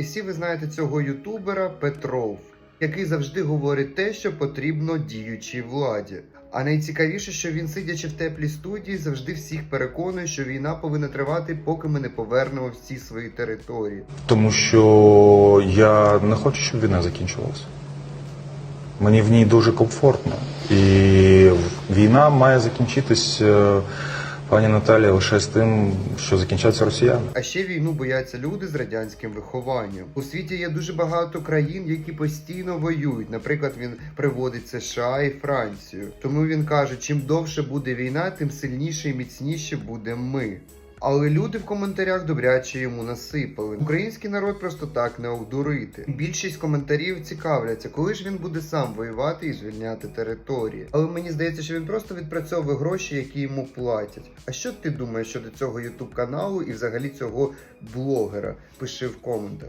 І всі ви знаєте цього ютубера Петров, який завжди говорить те, що потрібно діючій владі. А найцікавіше, що він, сидячи в теплій студії, завжди всіх переконує, що війна повинна тривати, поки ми не повернемо всі свої території. Тому що я не хочу, щоб війна закінчувалася. Мені в ній дуже комфортно. І війна має закінчитись, е, пані Наталія, лише з тим, що закінчаться росіяни. А ще війну бояться люди з радянським вихованням. У світі є дуже багато країн, які постійно воюють. Наприклад, він приводить США і Францію. Тому він каже: чим довше буде війна, тим сильніше і міцніше будемо ми. Але люди в коментарях добряче йому насипали. Український народ просто так не обдурити. Більшість коментарів цікавляться, коли ж він буде сам воювати і звільняти території. Але мені здається, що він просто відпрацьовує гроші, які йому платять. А що ти думаєш щодо цього ютуб каналу і взагалі цього блогера? Пиши в коментах.